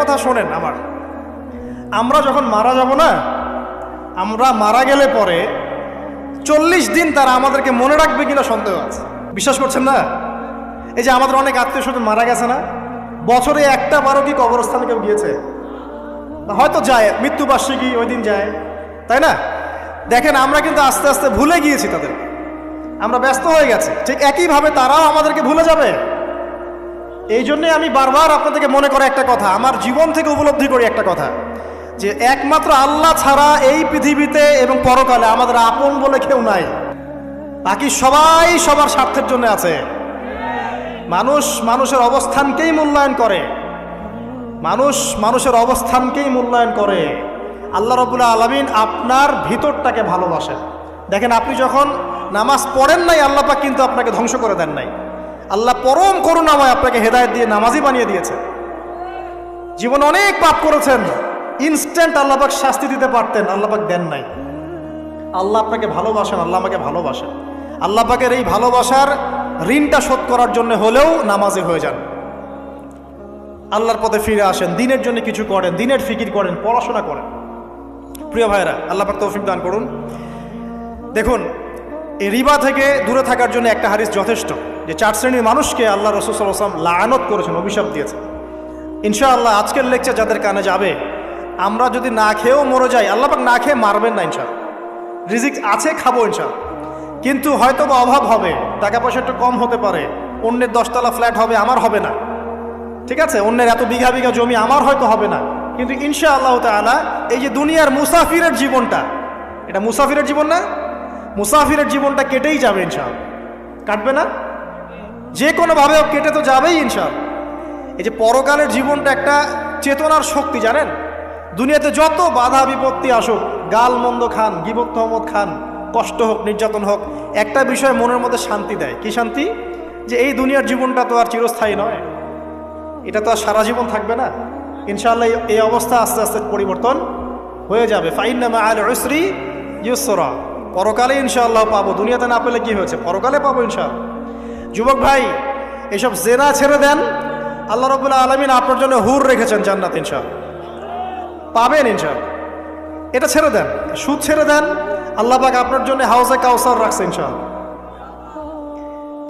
কথা শোনেন আমার। আমরা যখন মারা যাব না, আমরা মারা গেলে পরে চল্লিশ দিন তারা আমাদেরকে মনে রাখবে কিনা সন্দেহ আছে। বিশ্বাস করছেন না? এই যে আমাদের অনেক আত্মীয় স্বজন মারা গেছে না? বছরে একটা বারো কি কবরস্থানে কেউ গিয়েছে? হয়তো যায়, মৃত্যুবার্ষিকী ওই দিন যায়, তাই না? দেখেন, আমরা কিন্তু আস্তে আস্তে ভুলে গিয়েছি তাদের আমরা ব্যস্ত হয়ে গেছি। ঠিক একইভাবে তারাও আমাদেরকে ভুলে যাবে। এই জন্যে আমি বারবার আপনাদেরকে মনে করে একটা কথা, আমার জীবন থেকে উপলব্ধি করি একটা কথা, যে একমাত্র আল্লাহ ছাড়া এই পৃথিবীতে এবং পরকালে আমাদের আপন বলে কেউ নাই। বাকি সবাই সবার স্বার্থের জন্য আছে। মানুষ মানুষের অবস্থানকেই মূল্যায়ন করে। মানুষ মানুষের অবস্থানকেই মূল্যায়ন করে। আল্লাহ রবুল্লা আলমিন আপনার ভিতরটাকে ভালোবাসেন। দেখেন আপনি যখন নামাজ পড়েন নাই, আল্লাহ পাক কিন্তু আপনাকে ধ্বংস করে দেন নাই। আল্লাহ পরম করুণাময় আপনাকে হেদায়ত দিয়ে নামাজি বানিয়ে দিয়েছে জীবনে অনেক পাপ করেছেন। ইনস্ট্যান্ট আল্লাপাক শাস্তি দিতে পারতেন আল্লাপাক দেন নাই। আল্লাহ আপনাকে ভালোবাসেন, আল্লাহ আমাকে ভালোবাসেন। আল্লাহ পাকের এই ভালোবাসার ঋণটা শোধ করার জন্য হলেও নামাজে হয়ে যান। আল্লাহর পথে ফিরে আসেন, দিনের জন্য কিছু করেন, দিনের ফিকির করেন, পড়াশোনা করেন। প্রিয় ভাইরা আল্লাহ পাক তৌফিক দান করুন। দেখুন এই রিবা থেকে দূরে থাকার জন্য একটা হারিস যথেষ্ট, যে চার শ্রেণির মানুষকে আল্লাহ রসুলাম লায়নত করেছেন, অভিশাপ দিয়েছেন। ইনশাআল্লাহ আজকের লেকচার যাদের কানে যাবে, আমরা যদি না খেয়েও মরে যাই, আল্লাহ পাক না খেয়ে মারবেন না ইনশাল রিজিক আছে, খাব ইনশাল কিন্তু হয়তো বা অভাব হবে, টাকা পয়সা একটু কম হতে পারে, অন্যের দশতলা ফ্ল্যাট হবে, আমার হবে না। ঠিক আছে? অন্যের এত বিঘা বিঘা জমি, আমার হয়তো হবে না। কিন্তু ইনশা আল্লাহ তালা এই যে দুনিয়ার মুসাফিরের জীবনটা, এটা মুসাফিরের জীবন না? মুসাফিরের জীবনটা কেটেই যাবে ইনশাল কাটবে না? যে কোনোভাবে কেটে তো যাবেই ইনশাল এই যে পরকালের জীবনটা একটা চেতনার শক্তি, জানেন? দুনিয়াতে যত বাধা বিপত্তি আসুক, গাল মন্দ খান, গিবত তহমদ খান, কষ্ট হোক, নির্যাতন হোক, একটা বিষয় মনের মধ্যে শান্তি দেয়। কি শান্তি? যে এই দুনিয়ার জীবনটা তো আর চিরস্থায়ী নয়। এটা তো আর সারা জীবন থাকবে না। ইনশাআল্লাহ এই- অবস্থা আস্তে আস্তে পরিবর্তন হয়ে যাবে। ফাইনামা আল ইসরি ইউসরা। পরকালে ইনশাআল্লাহ পাবো। দুনিয়াতে না পেলে কি হয়েছে? পরকালে পাবো ইনশাআল্লাহ। যুবক ভাই, এসব জেনা ছেড়ে দেন। আল্লাহ রবুল্লাহ আলমিন আপনার জন্য হুর রেখেছেন জান্নাত ইনশাআল্লাহ। পাবেন ইনশাআল্লাহ। এটা ছেড়ে দেন। সুদ ছেড়ে দেন। আল্লাহ পাক আপনার জন্য হাউসে কাউসার রাখছে ইনশাআল্লাহ।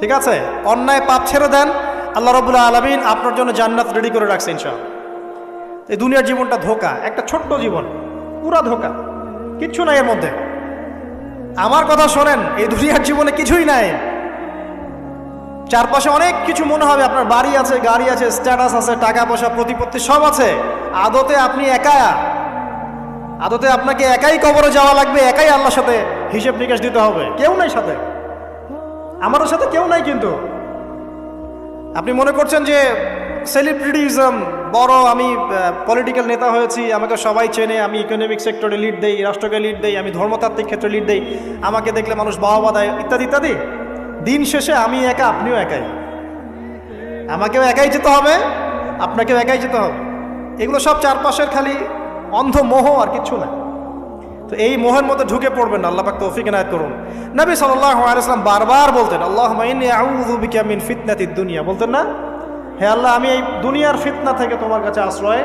ঠিক আছে? অন্যায় পাপ ছেড়ে দেন। আল্লাহ রবুল্লাহ আলমিন আপনার জন্য জান্নাত রেডি করে রাখছে ইনশাআল্লাহ। এই দুনিয়ার জীবনটা ধোকা। একটা ছোট্ট জীবন। পুরা ধোকা। কিচ্ছু নাই এর মধ্যে। আমার কথা শোনেন, এই দুনিয়ার জীবনে কিছুই নাই। চারপাশে অনেক কিছু মনে হবে, আপনার বাড়ি আছে, গাড়ি আছে স্ট্যাটাস আছে টাকা পয়সা প্রতিপত্তি সব আছে। আদতে আপনি একা। আদতে আপনাকে একাই কবরে যাওয়া লাগবে, একাই আল্লাহর সাথে হিসেব নিকাশ দিতে হবে। কেউ নাই সাথে। আমারও সাথে কেউ নাই কিন্তু। আপনি মনে করছেন যে সেলিব্রিটিজম বড় আমি পলিটিক্যাল নেতা হয়েছি, আমাকে সবাই চেনে, আমি ইকোনমিক সেক্টরে লিড দেই, রাষ্ট্রকে লিড দেই, আমি ধর্মতাত্ত্বিক ক্ষেত্রে লিড দেই। আমাকে দেখলে মানুষ বাহবা দেয়, ইত্যাদি ইত্যাদি। দিন শেষে আমি একা, আপনিও একাই। আমাকেও একাই যেতে হবে, আপনাকেও একাই যেতে হবে। এগুলো সব চারপাশের খালি অন্ধ মোহ আর কিচ্ছু না। তো এই মোহের মধ্যে ঢুকে পড়বেন না, আল্লাহ পাক তৌফিক এনায়ত করুন। নবী সাল্লাল্লাহু আলাইহি সাল্লাম বারবার বলতেন, আল্লাহুম্মা ইন্নী আউযু বিকা মিন ফিতনাতিদ দুনিয়া। বলতেন না হে আল্লাহ, আমি এই দুনিয়ার ফিতনা থেকে তোমার কাছে আশ্রয়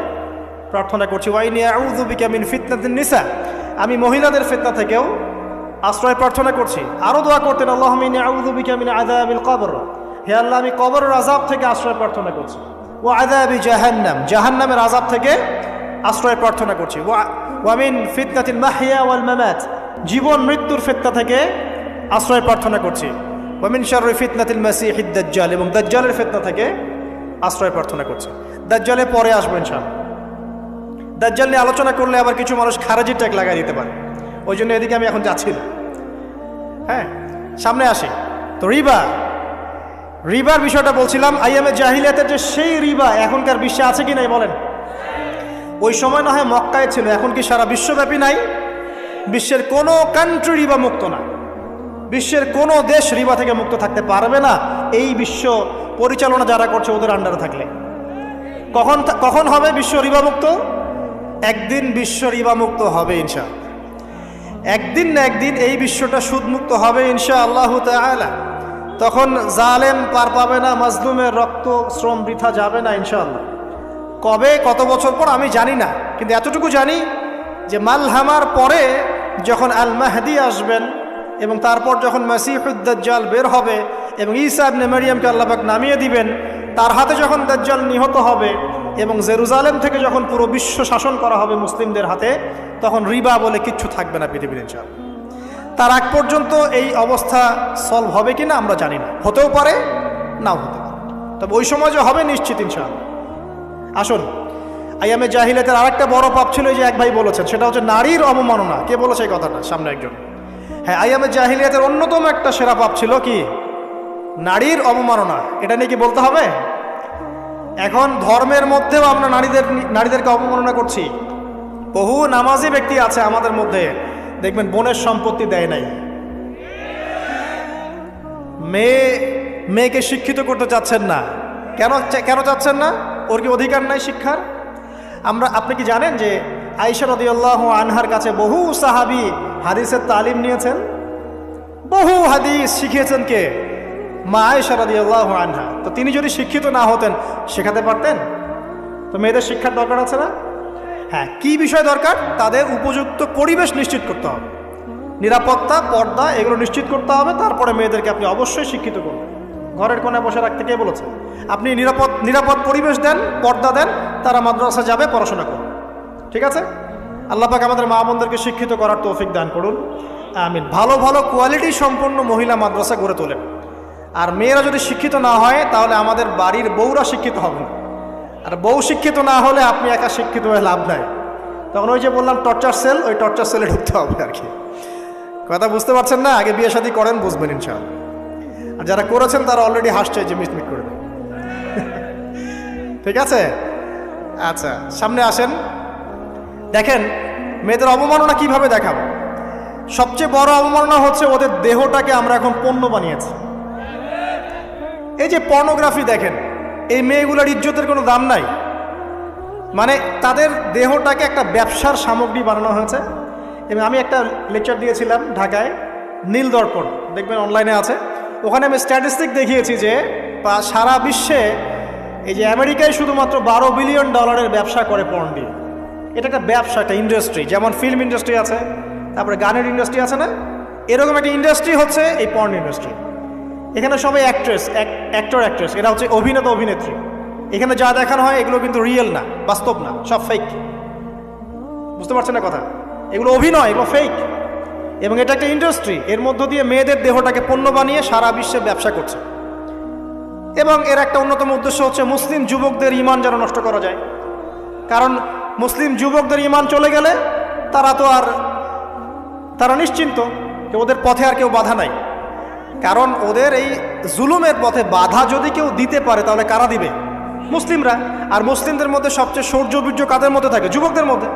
প্রার্থনা করছি। ওয়া ইন্নী আউযু বিকা মিন ফিতনাতিন নিসা। আমি মহিলাদের ফিতনা থেকেও আশ্রয় প্রার্থনা করছি। আরও দোয়া করতেন, আল্লাহুম্মা ইন্নী আউযু বিকা মিন আযাবিল কবর। হে আল্লাহ, আমি কবরের আযাব থেকে আশ্রয় প্রার্থনা করছি। ও আযাবি জাহান্নাম, জাহান্নামের আজাব থেকে আশ্রয় প্রার্থনা করছি। ওয়া- ওয়ামিন ফিতনাতিল মাহিয়া ওয়াল মামাত, জীবন মৃত্যুর ফিতনা থেকে আশ্রয় প্রার্থনা করছি। ওয়ামিন শাররি ফিতনাতিল মাসিহিদ দাজ্জাল, এবং দাজ্জালের ফিতনা থেকে আশ্রয় প্রার্থনা করছে। দাজ্জালে পরে আসব ইনশাআল্লাহ। দাজ্জাল নিয়ে আলোচনা করলে আবার কিছু মানুষ খারাজি ট্যাগ লাগাই দিতে পারে। ওই জন্য এদিকে আমি এখন যাচ্ছি না। হ্যাঁ সামনে আসি। তো রিবা, রিবার বিষয়টা বলছিলাম আইএমএ জাহিলিয়াতের যে সেই রিবা এখনকার বিশ্বে আছে কি নাই বলেন? ওই সময় না হয় মক্কায় ছিল, এখন কি সারা বিশ্বব্যাপী নাই? বিশ্বের কোনো কান্ট্রি রিবা মুক্ত না। বিশ্বের কোনো দেশ রিবা থেকে মুক্ত থাকতে পারবে না। এই বিশ্ব পরিচালনা যারা করছে ওদের আন্ডারে থাকলে। কখন কখন হবে বিশ্ব রিবা মুক্ত? একদিন বিশ্ব রিবামুক্ত হবে ইনশা একদিন না একদিন এই বিশ্বটা সুদমুক্ত হবে ইনশা আল্লাহ তাআলা। তখন জালেম পার পাবে না, মাজলুমের রক্ত, শ্রম বৃথা যাবে না ইনশাআল্লাহ। কবে, কত বছর পর আমি জানি না, কিন্তু এতটুকু জানি যে মালহামার পরে যখন আল মাহদি আসবেন এবং তারপর যখন মাসিহুদ্দাজ্জাল বের হবে এবং ঈসা ইবনে মারিয়ামকে আল্লাপাক নামিয়ে দিবেন, তার হাতে যখন দাজ্জাল নিহত হবে এবং জেরুজালেম থেকে যখন পুরো বিশ্ব শাসন করা হবে মুসলিমদের হাতে, তখন রিবা বলে কিচ্ছু থাকবে না পৃথিবীর ইনশাল তার আগ পর্যন্ত এই অবস্থা সলভ হবে কি না আমরা জানি না। হতেও পারে, নাও হতে পারে। তবে ওই সময় যে হবে নিশ্চিত ইনশাল আসুন, আইয়ামে জাহিলাতের আরেকটা বড় পাপ ছিল যে এক ভাই বলেছেন, সেটা হচ্ছে নারীর অবমাননা। কে বলেছে এই কথাটা? সামনে একজন। হ্যাঁ আইয়ামে জাহিলিয়াতের অন্যতম একটা সেরা পাপ ছিল কি? নারীর অবমাননা। এটা নিয়ে কি বলতে হবে? এখন ধর্মের মধ্যেও আমরা নারীদের, নারীদেরকে অবমাননা করছি। বহু নামাজি ব্যক্তি আছে আমাদের মধ্যে। দেখবেন, বোনের সম্পত্তি দেয় নাই। মেয়ে, মেয়েকে শিক্ষিত করতে চাচ্ছেন না। কেন কেন চাচ্ছেন না? ওর কি অধিকার নাই শিক্ষার? আমরা, আপনি কি জানেন যে আইসা রদিয়াল্লাহ আনহার কাছে বহু সাহাবি হাদিসের তালিম নিয়েছেন। বহু হাদিস শিখিয়েছেন কে? মা আয়েশা রাদিয়াল্লাহু আনহা। তো তিনি যদি শিক্ষিত না হতেন, শেখাতে পারতেন? তো মেয়েদের শিক্ষার দরকার আছে না? হ্যাঁ কি বিষয় দরকার? তাদের উপযুক্ত পরিবেশ নিশ্চিত করতে হবে। নিরাপত্তা, পর্দা, এগুলো নিশ্চিত করতে হবে। তারপরে মেয়েদেরকে আপনি অবশ্যই শিক্ষিত করবেন ঘরের কোণে বসে রাখতে কে বলেছে? আপনি নিরাপদ নিরাপদ পরিবেশ দেন, পর্দা দেন, তারা মাদ্রাসা যাবে, পড়াশোনা করবে। ঠিক আছে? আল্লাহ পাক আমাদের মা বোনদেরকে শিক্ষিত করার তৌফিক দান করুন। আমিন। ভালো ভালো কোয়ালিটি সম্পন্ন মহিলা মাদ্রাসা গড়ে তোলেন। আর মেয়েরা যদি শিক্ষিত না হয়, তাহলে আমাদের বাড়ির বউরা শিক্ষিত হবে না। আর বউ শিক্ষিত না হলে আপনি একা শিক্ষিত হয়ে লাভ নাই। তখন ওই যে বললাম টর্চার সেল ওই টর্চার সেলে ঢুকতে হবে আর কি। কথা বুঝতে পারছেন না? আগে বিয়ে শাদী করেন, বুঝবেন ইনশাআল্লাহ। আর যারা করেছেন, তারা অলরেডি হাসছে যে মিটমিট করে। ঠিক আছে? আচ্ছা সামনে আসেন। দেখেন, মেয়েদের অবমাননা কীভাবে দেখাবো? সবচেয়ে বড় অবমাননা হচ্ছে ওদের দেহটাকে আমরা এখন পণ্য বানিয়েছি। এই যে পর্নোগ্রাফি দেখেন, এই মেয়েগুলোর ইজ্জতের কোনো দাম নাই। মানে তাদের দেহটাকে একটা ব্যবসার সামগ্রী বানানো হয়েছে। এবং আমি একটা লেকচার দিয়েছিলাম ঢাকায়, নীল দর্পণ, দেখবেন অনলাইনে আছে। ওখানে আমি স্ট্যাটিস্টিক দেখিয়েছি যে সারা বিশ্বে এই যে আমেরিকায় শুধুমাত্র বারো বিলিয়ন ডলারের ব্যবসা করে পর্ন দিয়ে। এটা একটা ব্যবসা, একটা ইন্ডাস্ট্রি যেমন ফিল্ম ইন্ডাস্ট্রি আছে, তারপরে গানের ইন্ডাস্ট্রি আছে না? এরকম একটা ইন্ডাস্ট্রি হচ্ছে এই পর্ন ইন্ডাস্ট্রি এখানে সবাই অ্যাক্ট্রেস অ্যাক্টর অ্যাক্ট্রেস এরা হচ্ছে অভিনেতা, অভিনেত্রী। এখানে যা দেখানো হয়, এগুলো কিন্তু রিয়েল না, বাস্তব না, সব ফেক বুঝতে পারছেন না কথা? এগুলো অভিনয়, এগুলো ফেক এবং এটা একটা ইন্ডাস্ট্রি এর মধ্য দিয়ে মেয়েদের দেহটাকে পণ্য বানিয়ে সারা বিশ্বে ব্যবসা করছে। এবং এর একটা অন্যতম উদ্দেশ্য হচ্ছে মুসলিম যুবকদের ইমান যেন নষ্ট করা যায়। কারণ মুসলিম যুবকদের ইমান চলে গেলে তারা তো আর, তারা নিশ্চিন্ত যে ওদের পথে আর কেউ বাধা নাই। কারণ ওদের এই জুলুমের পথে বাধা যদি কেউ দিতে পারে, তাহলে কারা দিবে? মুসলিমরা। আর মুসলিমদের মধ্যে সবচেয়ে সৌর্যবীর্য কাদের মধ্যে থাকে? যুবকদের মধ্যে।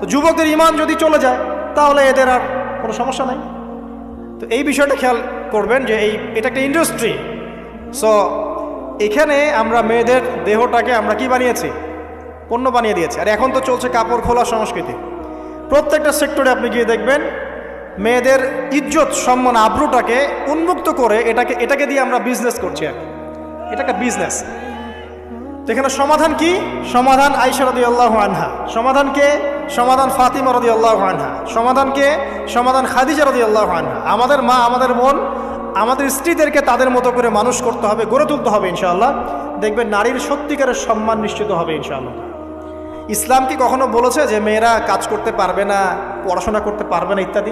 তো যুবকদের ইমান যদি চলে যায়, তাহলে এদের আর কোনো সমস্যা নাই। তো এই বিষয়টা খেয়াল করবেন যে এই, এটা একটা ইন্ডাস্ট্রি। সো এখানে আমরা মেয়েদের দেহটাকে আমরা কি বানিয়েছি? পণ্য বানিয়ে দিয়েছে। আর এখন তো চলছে কাপড় খোলা সংস্কৃতি। প্রত্যেকটা সেক্টরে আপনি গিয়ে দেখবেন, মেয়েদের ইজ্জত সম্মান আব্রুটাকে উন্মুক্ত করে এটাকে এটাকে দিয়ে আমরা বিজনেস করছি আর এটা একটা বিজনেস এখানে সমাধান কি? সমাধান আইসা রদি আল্লাহ আনহা। সমাধান কে? সমাধান ফাতিমা রদি আল্লাহ আনহা। সমাধান কে? সমাধান খাদিজা রদি আল্লাহ আনহা। আমাদের মা, আমাদের বোন, আমাদের স্ত্রীদেরকে তাদের মতো করে মানুষ করতে হবে, গড়ে তুলতে হবে ইনশাআল্লাহ। দেখবেন নারীর সত্যিকারের সম্মান নিশ্চিত হবে ইনশাআল্লাহ। ইসলাম কি কখনো বলেছে যে মেয়েরা কাজ করতে পারবে না, পড়াশোনা করতে পারবে না, ইত্যাদি?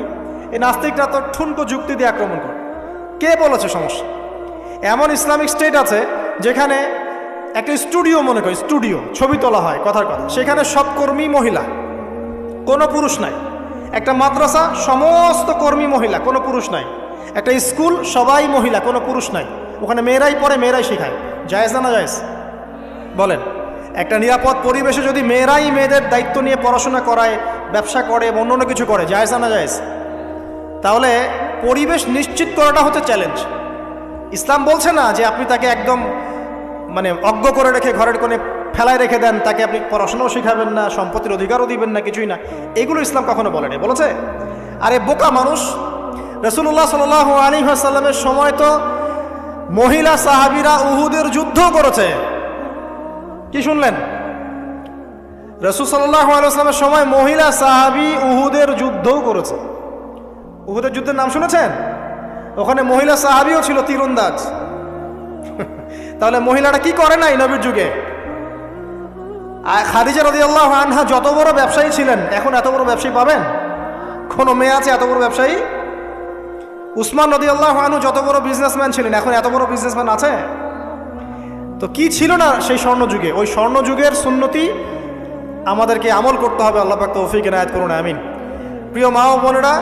এই নাস্তিকরা তো ঠুনকো যুক্তি দিয়ে আক্রমণ করে। কে বলেছে সমস্যা? এমন ইসলামিক স্টেট আছে যেখানে একটা স্টুডিও মনে করি, স্টুডিও, ছবি তোলা হয়, কথার কথা। সেখানে সব কর্মী মহিলা, কোনো পুরুষ নাই। একটা মাদ্রাসা, সমস্ত কর্মী মহিলা, কোনো পুরুষ নাই। একটা স্কুল, সবাই মহিলা, কোনো পুরুষ নাই। ওখানে মেয়েরাই পড়ে, মেয়েরাই শেখায়। জায়েজ না না জায়েজ? বলেন। একটা নিরাপদ পরিবেশে যদি মেয়েরাই মেয়েদের দায়িত্ব নিয়ে পড়াশোনা করায়, ব্যবসা করে এবং অন্য কিছু করে, জায়েজ না না জায়েজ? তাহলে পরিবেশ নিশ্চিত করাটা হচ্ছে চ্যালেঞ্জ ইসলাম বলছে না যে আপনি তাকে একদম মানে অজ্ঞ করে রেখে ঘরের কোণে ফেলায় রেখে দেন, তাকে আপনি পড়াশোনাও শেখাবেন না, সম্পত্তির অধিকারও দিবেন না, কিছুই না। এগুলো ইসলাম কখনো বলেনি, বলেছে? আরে বোকা মানুষ রসুল্লাহ সাল আলী আসাল্লামের সময় তো মহিলা সাহাবিরা উহুদের যুদ্ধ করেছে। কি শুনলেন? রসুল সাল্লাহ আলাইসলামের সময় মহিলা সাহাবি উহুদের যুদ্ধও করেছে। উহুদের যুদ্ধের নাম শুনেছেন? ওখানে মহিলা সাহাবিও ছিল তীরন্দাজ। তাহলে মহিলাটা কি করে নাই নবীর যুগে? খাদিজা রদি আল্লাহ আনহা যত বড় ব্যবসায়ী ছিলেন, এখন এত বড় ব্যবসায়ী পাবেন? কোনো মেয়ে আছে এত বড় ব্যবসায়ী? উসমান রদি আল্লাহ আনহু যত বড় বিজনেসম্যান ছিলেন, এখন এত বড় বিজনেসম্যান আছে? তো কি ছিল না সেই স্বর্ণ যুগে ওই স্বর্ণ যুগের সুন্নতি আমাদেরকে আমল করতে হবে, আল্লাহ পাক তৌফিক এনায়ত করুন, আমিন। প্রিয় মা ও বোনেরা,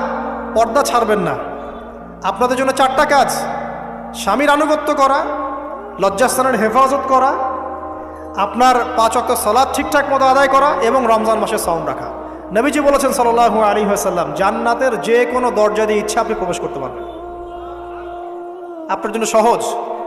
পর্দা ছাড়বেন না। আপনাদের জন্য চারটা কাজ। স্বামীর আনুগত্য করা, লজ্জাস্থানের হেফাজত করা, আপনার পাঁচ অক্ট সলাদ ঠিকঠাক মতো আদায় করা এবং রমজান মাসে সাউম রাখা। নবীজি বলেছেন সাল্লাহু আলী হাসাল্লাম জান্নাতের যে কোনো দরজা দিয়ে ইচ্ছা আপনি প্রবেশ করতে পারবেন। আপনার জন্য সহজ।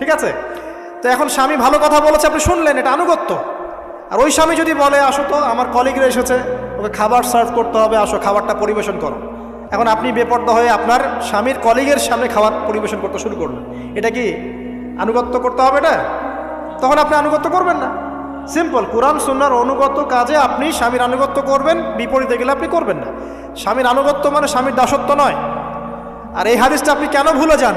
ঠিক আছে? তো এখন স্বামী ভালো কথা বলেছে, আপনি শুনলেন, এটা আনুগত্য। আর ওই স্বামী যদি বলে, আসো তো, আমার কলিগরা এসেছে, ওকে খাবার সার্ভ করতে হবে, আসো, খাবারটা পরিবেশন করো। এখন আপনি বেপর্দা হয়ে আপনার স্বামীর কলিগের সামনে খাবার পরিবেশন করতে শুরু করলেন। এটা কি আনুগত্য করতে হবে এটা? তখন আপনি আনুগত্য করবেন না। সিম্পল কোরআন সুন্নার অনুগত কাজে আপনি স্বামীর আনুগত্য করবেন, বিপরীতে গেলে আপনি করবেন না। স্বামীর আনুগত্য মানে স্বামীর দাসত্ব নয়। আর এই হাদিসটা আপনি কেন ভুলে যান?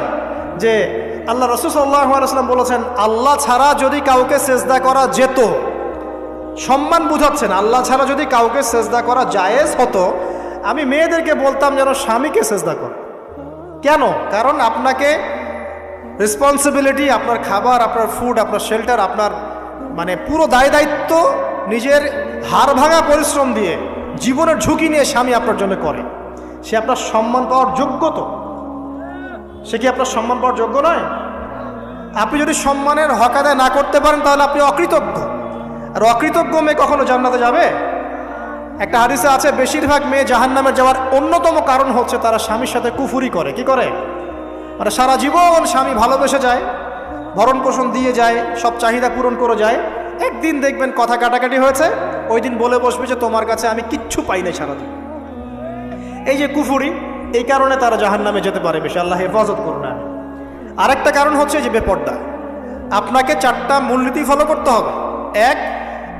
যে আল্লাহ রসুল সাল্লাম বলেছেন, আল্লাহ ছাড়া যদি কাউকে সেজদা করা যেত, সম্মান বুঝাচ্ছেন, আল্লাহ ছাড়া যদি কাউকে সেজদা করা জায়েজ হতো, আমি মেয়েদেরকে বলতাম যেন স্বামীকে সেজদা কর। কেন? কারণ আপনাকে রেসপন্সিবিলিটি আপনার খাবার, আপনার ফুড আপনার শেল্টার আপনার মানে পুরো দায় দায়িত্ব নিজের হাড় ভাঙা পরিশ্রম দিয়ে, জীবনের ঝুঁকি নিয়ে স্বামী আপনার জন্য করে। সে আপনার সম্মান পাওয়ার যোগ্য তো। সে কি আপনার সম্মান পাওয়ার যোগ্য নয়? আপনি যদি সম্মানের হক আদায় না করতে পারেন, তাহলে আপনি অকৃতজ্ঞ। আর অকৃতজ্ঞ মেয়ে কখনো জান্নাতে যাবে? একটা হাদিসে আছে, বেশিরভাগ মেয়ে জাহান্নামে যাওয়ার অন্যতম কারণ হচ্ছে তারা স্বামীর সাথে কুফুরি করে। কি করে? মানে সারা জীবন স্বামী ভালোবেসে যায় ভরণ পোষণ দিয়ে যায়, সব চাহিদা পূরণ করে যায়। একদিন দেখবেন কথা কাটাকাটি হয়েছে, ওই দিন বলে বসবে যে, তোমার কাছে আমি কিচ্ছু পাই সারাদিন। এই যে কুফুরি এই কারণে তারা জাহান নামে যেতে পারে বেশি আল্লাহ হেফাজত করুন আরেকটা কারণ হচ্ছে যে বেপর্দা। আপনাকে চারটা মূলনীতি ফলো করতে হবে। এক,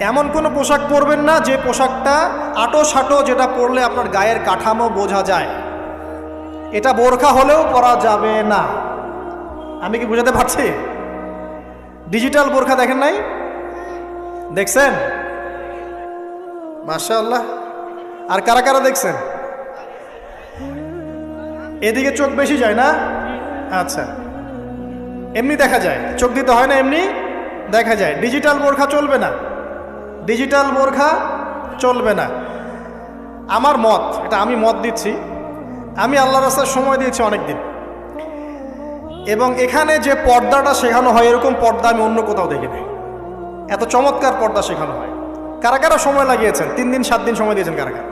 এমন কোনো পোশাক পরবেন না যে পোশাকটা আটো সাটো যেটা পরলে আপনার গায়ের কাঠামো বোঝা যায়। এটা বোরখা হলেও পরা যাবে না। আমি কি বুঝাতে পারছি? ডিজিটাল বোরখা দেখেন নাই? দেখছেন? মাশা আল্লাহ আর কারা কারা দেখছেন? এদিকে চোখ বেশি যায় না? আচ্ছা। এমনি দেখা যায়। চোখ দিতে হয় না এমনি? দেখা যায়। ডিজিটাল বোরখা চলবে না। ডিজিটাল বোরখা চলবে না। আমার মত, এটা আমি মত দিচ্ছি, আমি আল্লাহ রাস্তার সময় দিয়েছি অনেক দিন এবং এখানে যে পর্দাটা শেখানো হয়, এরকম পর্দা আমি অন্য কোথাও দেখিনি। এত চমৎকার পর্দা শেখানো হয়। কারা কারা সময় লাগিয়েছেন? তিন দিন, সাত দিন সময় দিয়েছেন কারা কারা?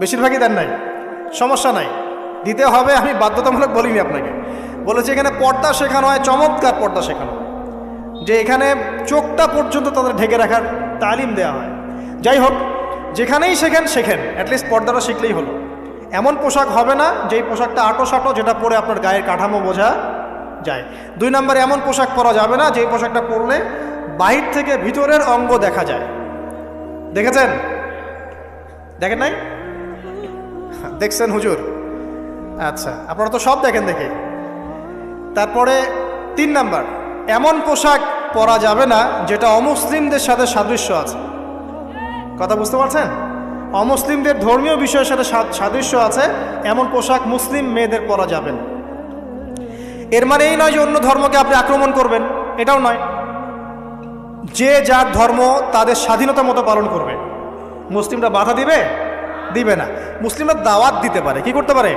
বেশিরভাগই দেন নাই। সমস্যা নাই। দিতে হবে, আমি বাধ্যতামূলক বলিনি আপনাকে। বলেছি এখানে পর্দা শেখানো হয়, চমৎকার পর্দা শেখানো হয়। যে এখানে চোখটা পর্যন্ত তাদের ঢেকে রাখার তালিম দেওয়া হয়। যাই হোক, যেখানেই শেখেন শেখেন। অ্যাটলিস্ট পর্দাটা শিখলেই হলো। এমন পোশাক হবে না, যেই পোশাকটা আটো সাটো যেটা পরে আপনার গায়ের কাঠামো বোঝা যায়। দুই নম্বরে এমন পোশাক পরা যাবে না, যেই পোশাকটা পরলে বাহির থেকে ভিতরের অঙ্গ দেখা যায়। দেখেছেন? দেখেন নাই? দেখছেন হুজুর? আচ্ছা আপনারা তো সব দেখেন দেখে। তারপরে তিন নাম্বার, এমন পোশাক পরা যাবে না যেটা অমুসলিমদের সাথে সাদৃশ্য আছে। কথা বুঝতে পারছেন? অমুসলিমদের ধর্মীয় বিষয়ের সাথে সাদৃশ্য আছে, এমন পোশাক মুসলিম মেয়েদের পরা যাবে না। এর মানে এই নয় যে অন্য ধর্মকে আপনি আক্রমণ করবেন, এটাও নয়। যে যার ধর্ম তাদের স্বাধীনতা মতো পালন করবে। মুসলিমরা বাধা দিবে? দিবে না। মুসলিমরা দাওয়াত দিতে পারে। কি করতে পারে?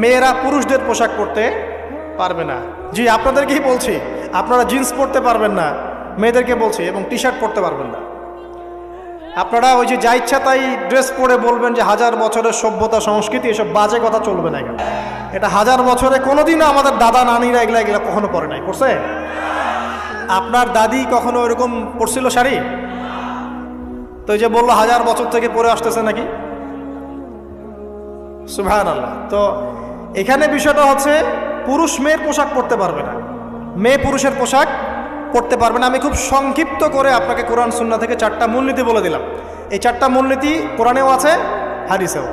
মেয়েরা পুরুষদের পোশাক পরতে পারবে না। জি, আপনাদেরকেই বলছি, আপনারা জিন্স পরতে পারবেন না, মেয়েদেরকে বলছি, এবং টি শার্ট পরতে পারবেন না। আপনারা ওই যে যা ইচ্ছা তাই ড্রেস পরে বলবেন যে হাজার বছরের সভ্যতা, সংস্কৃতি, এসব বাজে কথা চলবে না এখানে এটা হাজার বছরে কোনোদিনও আমাদের দাদা, নানিরা এগুলা এগুলা কখনো পরে নাই, করছে? আপনার দাদি কখনো এরকম পরছিল শাড়ি? তো যে বলল হাজার বছর থেকে পরে আসতেছে নাকি? সুভান আল্লাহ তো এখানে বিষয়টা হচ্ছে, পুরুষ মেয়ের পোশাক পরতে পারবে না। মেয়ে পুরুষের পোশাক পরতে পারবে না। আমি খুব সংক্ষিপ্ত করে আপনাকে কোরআন সুন্না থেকে চারটা মূলনীতি বলে দিলাম। এই চারটা মূলনীতি কোরআনেও আছে হারিসেও।